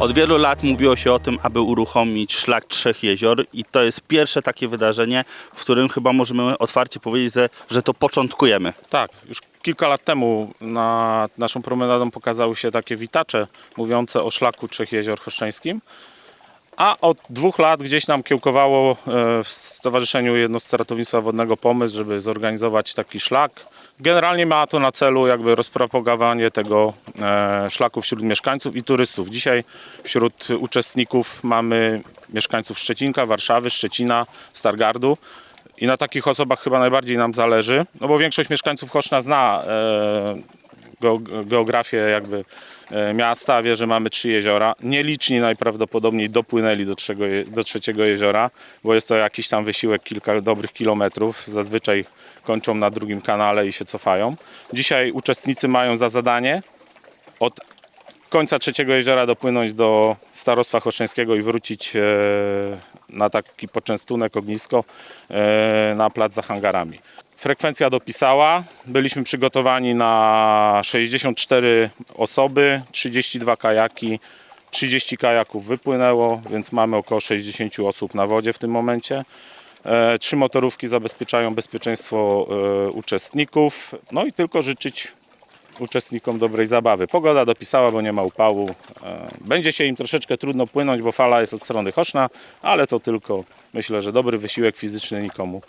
Od wielu lat mówiło się o tym, aby uruchomić szlak Trzech Jezior i to jest pierwsze takie wydarzenie, w którym chyba możemy otwarcie powiedzieć, że, że to początkujemy. Tak, już kilka lat temu nad naszą promenadą pokazały się takie witacze mówiące o szlaku Trzech Jezior Choszczeńskim. A od dwóch lat gdzieś nam kiełkowało e, w Stowarzyszeniu Jednostce Ratownictwa Wodnego pomysł, żeby zorganizować taki szlak. Generalnie ma to na celu jakby rozpropagowanie tego e, szlaku wśród mieszkańców i turystów. Dzisiaj wśród uczestników mamy mieszkańców Szczecinka, Warszawy, Szczecina, Stargardu. I na takich osobach chyba najbardziej nam zależy, no bo większość mieszkańców Choszna zna e, geo- geografię jakby miasta, wie, że mamy trzy jeziora. Nieliczni najprawdopodobniej dopłynęli do, do trzeciego jeziora, bo jest to jakiś tam wysiłek kilka dobrych kilometrów. Zazwyczaj kończą na drugim kanale i się cofają. Dzisiaj uczestnicy mają za zadanie od końca trzeciego jeziora dopłynąć do starostwa choszczeńskiego i wrócić e, na taki poczęstunek, ognisko e, na plac za hangarami. Frekwencja dopisała, byliśmy przygotowani na 64 osoby, 32 kajaki, 30 kajaków wypłynęło, więc mamy około 60 osób na wodzie w tym momencie. E, Trzy motorówki zabezpieczają bezpieczeństwo e, uczestników. No i tylko życzyć uczestnikom dobrej zabawy. Pogoda dopisała, bo nie ma upału. E, Będzie się im troszeczkę trudno płynąć, bo fala jest od strony Choszna, ale to tylko myślę, że dobry wysiłek fizyczny nikomu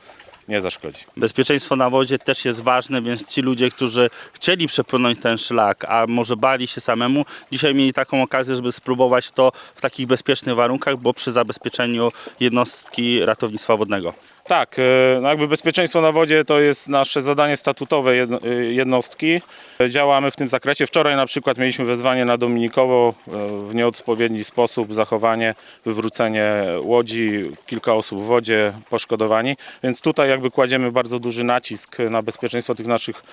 nie zaszkodzi. Bezpieczeństwo na wodzie też jest ważne, więc ci ludzie, którzy chcieli przepłynąć ten szlak, a może bali się samemu, dzisiaj mieli taką okazję, żeby spróbować to w takich bezpiecznych warunkach, bo przy zabezpieczeniu jednostki ratownictwa wodnego. Tak, e, no jakby bezpieczeństwo na wodzie to jest nasze zadanie statutowe e, jednostki. Działamy w tym zakresie. Wczoraj na przykład mieliśmy wezwanie na Dominikowo e, w nieodpowiedni sposób, zachowanie, wywrócenie łodzi, kilka osób w wodzie poszkodowani. Więc tutaj jakby kładziemy bardzo duży nacisk na bezpieczeństwo tych naszych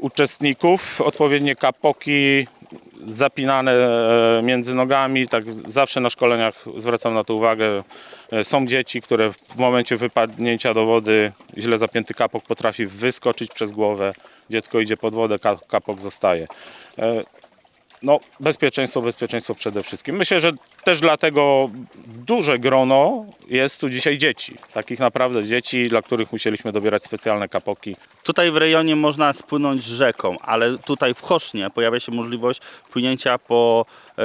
uczestników. Odpowiednie kapoki, zapinane e, między nogami, tak zawsze na szkoleniach zwracam na to uwagę. E, Są dzieci, które w momencie wypadnięcia do wody źle zapięty kapok potrafi wyskoczyć przez głowę. Dziecko idzie pod wodę, ka- kapok zostaje. No, bezpieczeństwo, bezpieczeństwo przede wszystkim. Myślę, że też dlatego duże grono jest tu dzisiaj dzieci. Takich naprawdę dzieci, dla których musieliśmy dobierać specjalne kapoki. Tutaj w rejonie można spłynąć rzeką, ale tutaj w Chosznie pojawia się możliwość płynięcia po e,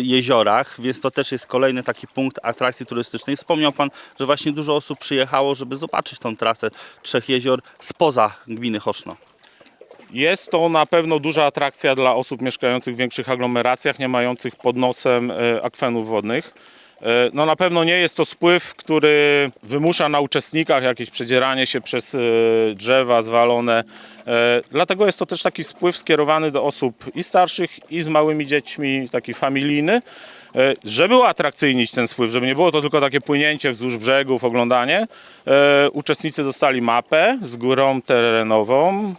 jeziorach, więc to też jest kolejny taki punkt atrakcji turystycznej. Wspomniał Pan, że właśnie dużo osób przyjechało, żeby zobaczyć tą trasę Trzech Jezior spoza gminy Choszno. Jest to na pewno duża atrakcja dla osób mieszkających w większych aglomeracjach, nie mających pod nosem e, akwenów wodnych. E, No na pewno nie jest to spływ, który wymusza na uczestnikach jakieś przedzieranie się przez e, drzewa zwalone. Dlatego jest to też taki spływ skierowany do osób i starszych, i z małymi dziećmi, taki familijny. Żeby uatrakcyjnić ten spływ, żeby nie było to tylko takie płynięcie wzdłuż brzegów, oglądanie, uczestnicy dostali mapę z górą terenową,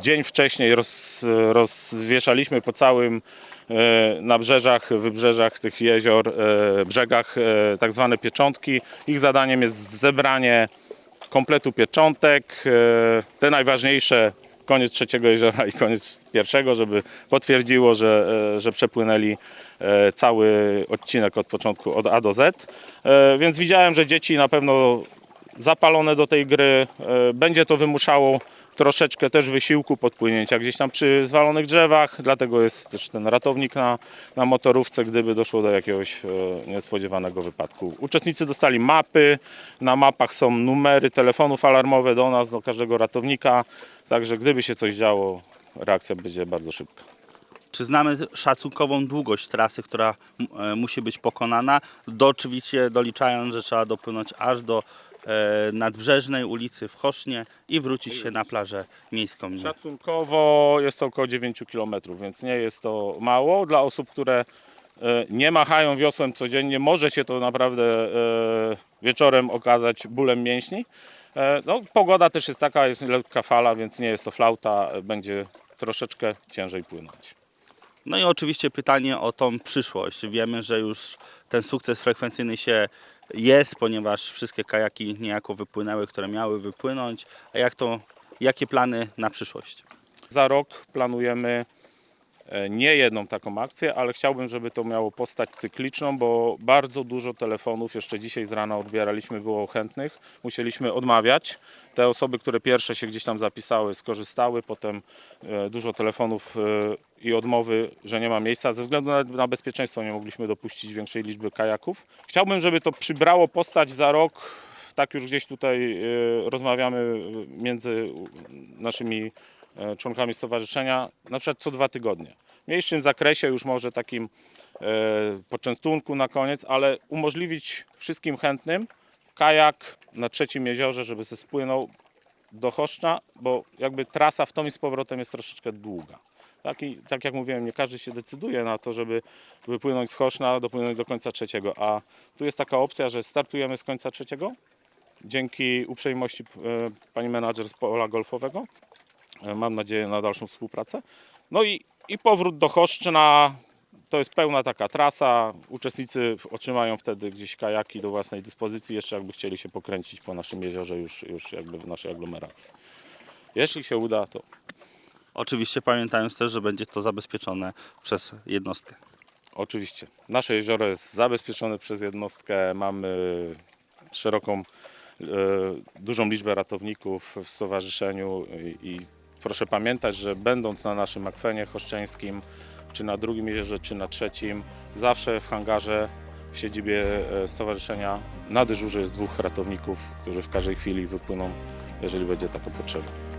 dzień wcześniej roz, rozwieszaliśmy po całym e, nabrzeżach, wybrzeżach tych jezior, e, brzegach e, tak zwane pieczątki. Ich zadaniem jest zebranie kompletu pieczątek, te najważniejsze koniec trzeciego jeziora i koniec pierwszego, żeby potwierdziło, że, że przepłynęli cały odcinek od początku od A do Z. Więc widziałem, że dzieci na pewno zapalone do tej gry. E, Będzie to wymuszało troszeczkę też wysiłku podpłynięcia gdzieś tam przy zwalonych drzewach, dlatego jest też ten ratownik na, na motorówce, gdyby doszło do jakiegoś e, niespodziewanego wypadku. Uczestnicy dostali mapy, na mapach są numery telefonów alarmowe do nas, do każdego ratownika, także gdyby się coś działo, reakcja będzie bardzo szybka. Czy znamy szacunkową długość trasy, która e, musi być pokonana? Do, oczywiście doliczając, że trzeba dopłynąć aż do nadbrzeżnej ulicy w Chosznie i wrócić się na plażę miejską. Szacunkowo jest to około 9 km, więc nie jest to mało. Dla osób, które e, nie machają wiosłem codziennie, może się to naprawdę e, wieczorem okazać bólem mięśni. E, No, pogoda też jest taka, jest lekka fala, więc nie jest to flauta, e, będzie troszeczkę ciężej płynąć. No i oczywiście pytanie o tą przyszłość. Wiemy, że już ten sukces frekwencyjny się jest, ponieważ wszystkie kajaki niejako wypłynęły, które miały wypłynąć. A jak to, jakie plany na przyszłość? Za rok planujemy nie jedną taką akcję, ale chciałbym, żeby to miało postać cykliczną, bo bardzo dużo telefonów jeszcze dzisiaj z rana odbieraliśmy, było chętnych. Musieliśmy odmawiać. Te osoby, które pierwsze się gdzieś tam zapisały, skorzystały, potem e, dużo telefonów e, i odmowy, że nie ma miejsca. Ze względu na, na bezpieczeństwo nie mogliśmy dopuścić większej liczby kajaków. Chciałbym, żeby to przybrało postać za rok. Tak już gdzieś tutaj e, rozmawiamy e, między naszymi e, członkami stowarzyszenia, na przykład co dwa tygodnie. W mniejszym zakresie już może takim e, poczęstunku na koniec, ale umożliwić wszystkim chętnym kajak na trzecim jeziorze, żeby się spłynął do Choszcza, bo jakby trasa w tom i z powrotem jest troszeczkę długa. Tak, i, tak jak mówiłem, nie każdy się decyduje na to, żeby wypłynąć z Choszna, dopłynąć do końca trzeciego, a tu jest taka opcja, że startujemy z końca trzeciego, dzięki uprzejmości e, pani menadżer z pola golfowego. Mam nadzieję na dalszą współpracę. No i, i powrót do Choszczyna. To jest pełna taka trasa. Uczestnicy otrzymają wtedy gdzieś kajaki do własnej dyspozycji, jeszcze jakby chcieli się pokręcić po naszym jeziorze już, już jakby w naszej aglomeracji. Jeśli się uda, to Oczywiście pamiętając też, że będzie to zabezpieczone przez jednostkę. Oczywiście. Nasze jezioro jest zabezpieczone przez jednostkę. Mamy szeroką, e, dużą liczbę ratowników w stowarzyszeniu i proszę pamiętać, że będąc na naszym akwenie choszczeńskim, czy na drugim jeziorze, czy na trzecim, zawsze w hangarze w siedzibie e, stowarzyszenia na dyżurze jest dwóch ratowników, którzy w każdej chwili wypłyną, jeżeli będzie taka potrzeba.